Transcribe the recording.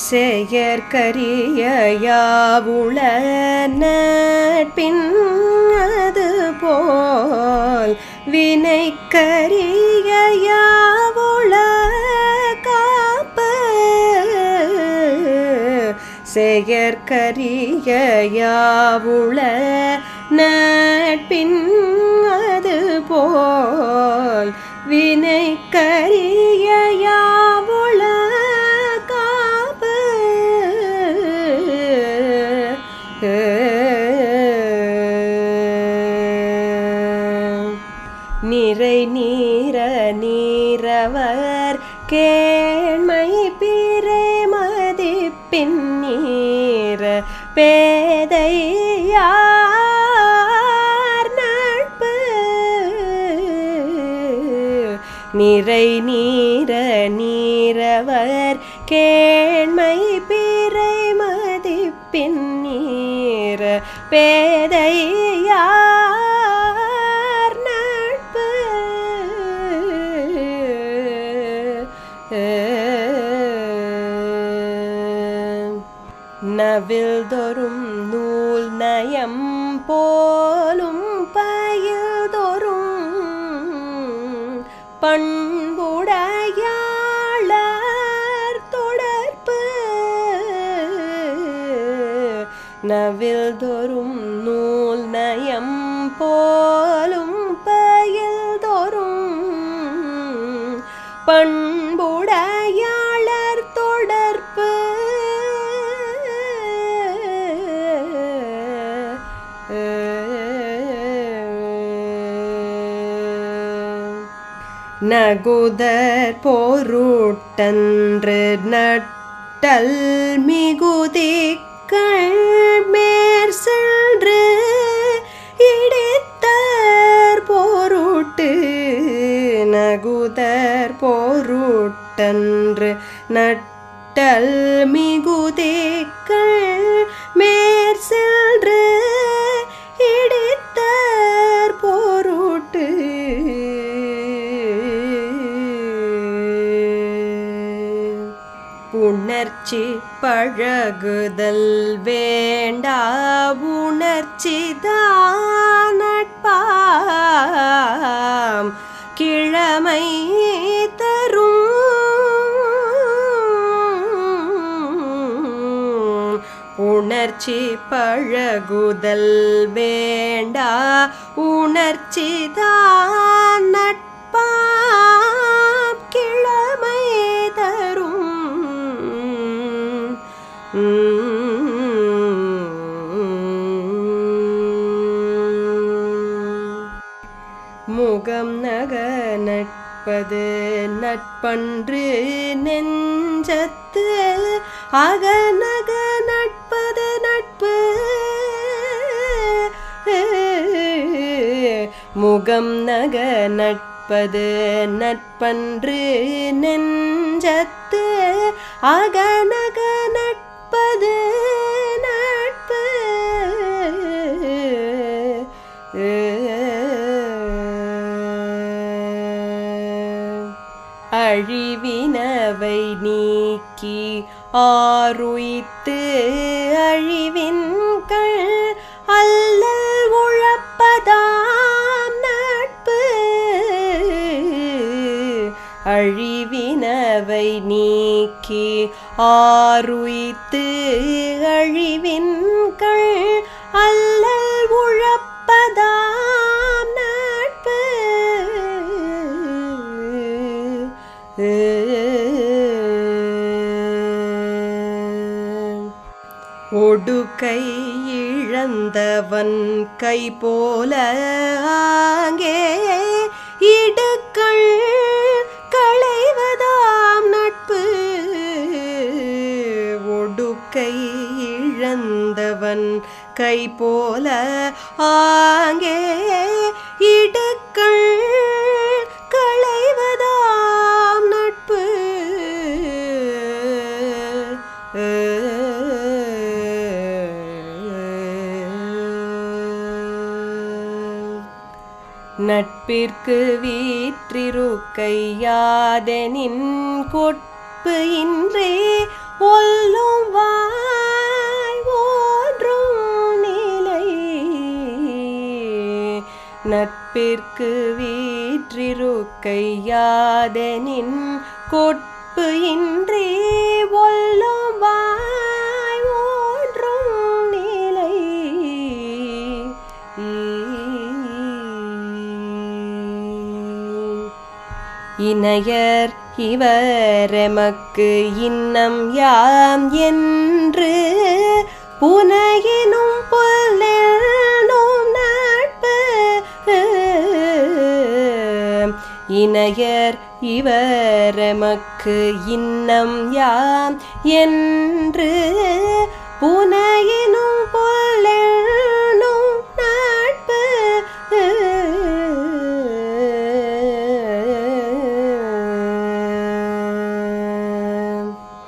செயற்கரிய அது போல் வினைக்கரிய யாவுள காப்பு செயற்கரிய நட்பின் அது போல் வினைக்கரிய நிறை நீர நீரவர் கேண்மை பிறை மதிப்பின் நீர பேதையார் நட்பு. நிறை நீர நீரவர் கேண்மை பிறை மதிப்பின் பேதையார் நட்பு. நவில்தொறும் நூல் நயம் போலும் பயில்தொறும் பண்பு நவில் நவில்தொறும் நூல் நயம் போலும் பயில் பயில்தொறும் பண்புடையாளர் தொடர்பு. நகுதர் பொருட்டன்று நட்டல் மிகுதிக் நட்டன்று நட்டல் மிகுதேக்கள் மேற் சென்று இடித்தார் பொருட்டு. உணர்ச்சி பழகுதல் வேண்டா உணர்ச்சி தான உணர்ச்சி பழகுதல் வேண்டா. உணர்ச்சி தான் நட்பாம் கிழமை தரும். முகம் நக நட்பது நட்பன்று நெஞ்சத்து அகநக முகம் நக நட்பது நட்பன்று நெஞ்சத்து அகநக நட்பது நட்பு. அழிவினவை நீக்கி ஆருய்த்து அழிவின் கள் அழிவினவை நீக்கி ஆருய்த்து அழிவின்கள் அல்லல் உழப்பதாம் நட்பு. ஒடுக்கை இழந்தவன் கை போல ஆங்கே இடுக்கள் ஒடுக்கை இழந்தவன் கை போல ஆங்கே இடுக்கள் களைவதாம் நட்பு. நட்பிற்கு வீற்றிருக்கையாதெனின் கொட்பு இன்றே ஒல்லும் வாய் ஓன்றும் நிலை. நட்பிற்கு வீற்றிருக்கையாதனின் கொட்பு இன்றி இணையர் இவரெமக்கு இன்னம் யாம் என்று புனையினும் புல்லும் நட்பு. இணையர் இவரெமக்கு இன்னம் யாம் என்று புனையினும்